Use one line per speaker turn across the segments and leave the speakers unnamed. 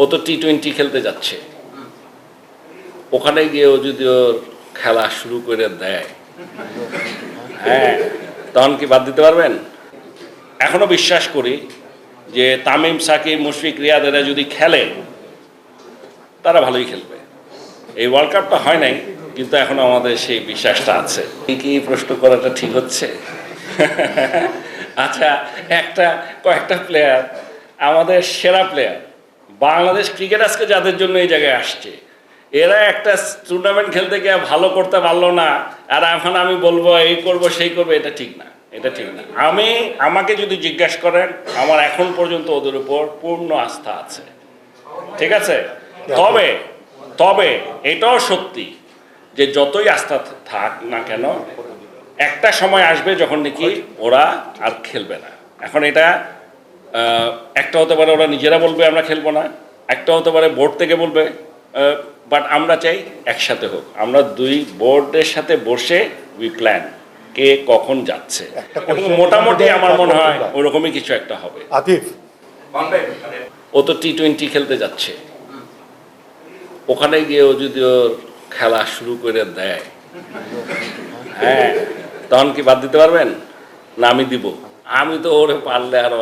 ও তো T twenty খেলতে যাচ্ছে। ওখানে গিয়ে ও যদি ওর খেলা শুরু করে দেয়। হ্যাঁ তখন কি বাদ দিতে পারবেন? এখনও বিশ্বাস করি যে তামিম, সাকিব, মুশফিক, রিয়াদ এরা যদি খেলে, তারা ভালোই খেলবে। এই ওয়ার্ল্ড কাপটা হয় নাই, কিন্তু এখনও আমাদের সেই বিশ্বাসটা আছে। কি প্রশ্ন করাটা ঠিক হচ্ছে? আচ্ছা একটা, কয়েকটা প্লেয়ার আমাদের সেরা প্লেয়ার বাংলাদেশ ক্রিকেট আজকে যাদের জন্য এই জায়গায় আসছে, এরা একটা টুর্নামেন্ট খেলতে গিয়ে ভালো করতে পারল না, আর এখন আমি বলব, এই করব, সেই করব, এটা ঠিক না, এটা ঠিক না। আমি, আমাকে যদি জিজ্ঞেস করেন, আমার এখন পর্যন্ত ওদের উপর পূর্ণ আস্থা আছে। ঠিক আছে? তবে তবে এটাও সত্যি যে যতই আস্থা থাক না কেন, একটা সময় আসবে যখন নাকি ওরা আর খেলবে না। এখন এটা একটা হতে পারে ওরা নিজেরা বলবে আমরা খেলব না একটা হতে পারে বোর্ড থেকে বলবে বাট আমরা চাই একসাথে হোক। আমরা দুই বোর্ডের সাথে বসে উই প্ল্যান কে কখন যাচ্ছে। মোটামুটি আমার মনে হয় ওরকমই কিছু একটা হবে।
আতিফ।
ও তো টি টোয়েন্টি খেলতে যাচ্ছে। ওখানে গিয়ে ও যদি ওর খেলা শুরু করে দেয় হ্যাঁ তখন কি বাদ দিতে পারবেন? না আমি দিব। আমি তো ওরে পারলে আরও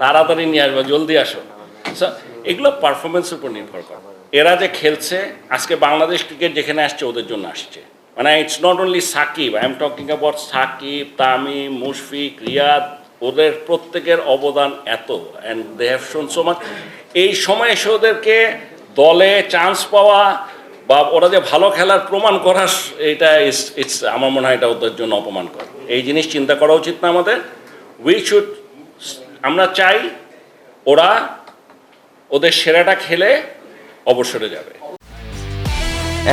তাড়াতাড়ি নিয়ে আসব, জলদি আসো। এগুলো পারফরমেন্সের উপর নির্ভর করে। এরা যে খেলছে, আজকে বাংলাদেশ ক্রিকেট যেখানে আসছে, ওদের জন্য আসছে। মানে it's not only Shakib I am talking about Shakib, Tamim, Mushfiq, Riyad, ওদের প্রত্যেকের অবদান এত। And they have shown so much এই সময় এসে ওদেরকে দলে চান্স পাওয়া বা ওরা যে ভালো খেলার প্রমাণ করা এটা ইটস আমার মনে হয় এটা ওদের জন্য অপমান করা এই জিনিস চিন্তা করা উচিত না আমাদের। উই শুড আমরা চাই ওরা ওদের সেরাটা খেলে অবসরে যাবে।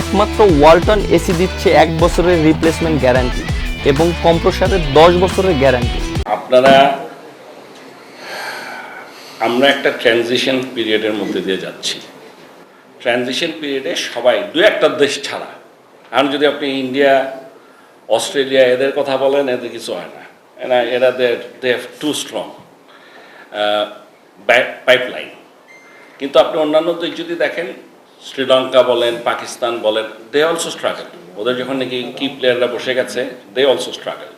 একমাত্র ওয়ালটন এসি দিচ্ছে এক বছরের রিপ্লেসমেন্ট গ্যারান্টি এবং কম্প্রসারের দশ বছরের গ্যারান্টি
আপনারা আমরা একটা ট্রানজিশন পিরিয়ডের মধ্যে দিয়ে যাচ্ছি। ট্রানজিশন পিরিয়ডে সবাই দু একটা দেশ ছাড়া। আর যদি আপনি ইন্ডিয়া অস্ট্রেলিয়া এদের কথা বলেন এদের কিছু হয় না। এরা এরা they have two strong pipeline কিন্তু আপনি অন্যান্য দেশ যদি দেখেন, শ্রীলঙ্কা বলেন, পাকিস্তান বলেন দে অলসো স্ট্রাগল ওদের যখন নাকি কি প্লেয়াররা বসে গেছে দে অলসো স্ট্রাগল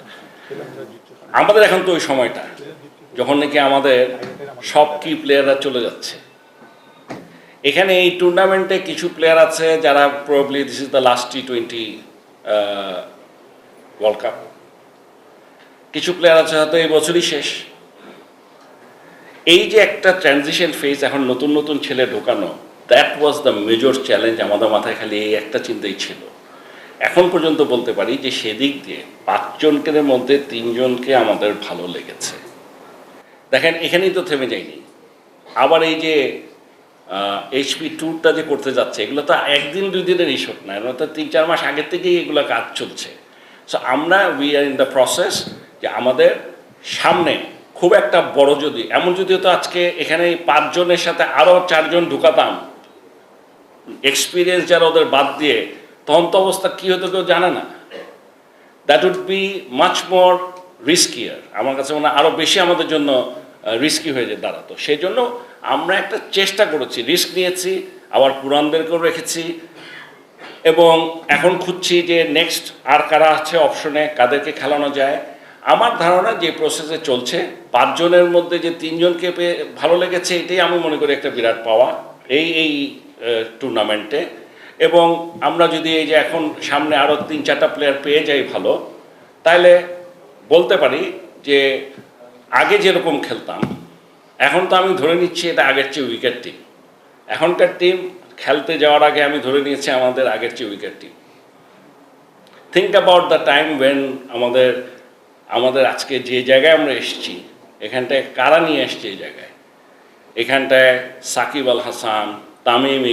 আমাদের এখন তো ওই সময়টা, যখন নাকি আমাদের সব কি প্লেয়াররা চলে যাচ্ছে। এখানে এই টুর্নামেন্টে কিছু প্লেয়ার আছে যারা probably this is the last T twenty world cup কিছু প্লেয়ার আছে হয়তো এই বছরই শেষ। এই যে একটা ট্রানজিশন ফেজ এখন নতুন নতুন ছেলে ঢোকানো that was the major challenge আমাদের মাথায় খালি এই একটা চিন্তাই ছিল। এখন পর্যন্ত বলতে পারি যে সেদিক দিয়ে পাঁচজনকের মধ্যে তিনজনকে আমাদের ভালো লেগেছে। দেখেন, এখানেই তো থেমে যায়নি। আবার এই যে এইচপি ট্যুরটা যে করতে যাচ্ছে, এগুলো তো একদিন দুই দিনের ইস্যু না, এগুলো তো তিন চার মাস আগের থেকেই এগুলো কাজ চলছে। সো আমরা we are in the process যে আমাদের সামনে খুব একটা বড় যদি, এমন যদি হতো আজকে এখানে পাঁচজনের সাথে আরও চারজন ঢুকাতাম। এক্সপিরিয়েন্স যারা ওদের বাদ দিয়ে, তখন তো অবস্থা কী হতো কেউ জানে না। That would be much more riskier আমার কাছে মনে হয় আরও বেশি আমাদের জন্য রিস্কি হয়ে যে দাঁড়াতো। সেই জন্য আমরা একটা চেষ্টা করেছি রিস্ক নিয়েছি, আবার পুরানদেরকেও রেখেছি। এবং এখন খুঁজছি যে নেক্সট আর কারা আছে অপশনে কাদেরকে খেলানো যায়। আমার ধারণা যে প্রসেসে চলছে, পাঁচজনের মধ্যে যে তিনজনকে পেয়ে ভালো লেগেছে, এটাই আমি মনে করি একটা বিরাট পাওয়া এই এই টুর্নামেন্টে এবং আমরা যদি এই যে এখন সামনে আরও তিন, চারটা প্লেয়ার পেয়ে যাই ভালো তাহলে বলতে পারি যে আগে যেরকম খেলতাম, এখন তো আমি ধরে নিচ্ছি এটা আগের চেয়ে উইকেট টিম এখনকার টিম খেলতে যাওয়ার আগে আমি ধরে নিয়েছি আমাদের আগের চেয়ে wicket team think about the time when আমাদের আমাদের আজকে যে জায়গায় আমরা এসেছি, এখানটায় কারা নিয়ে এসছে এই জায়গায়? এখানটায় সাকিব আল হাসান, তামিম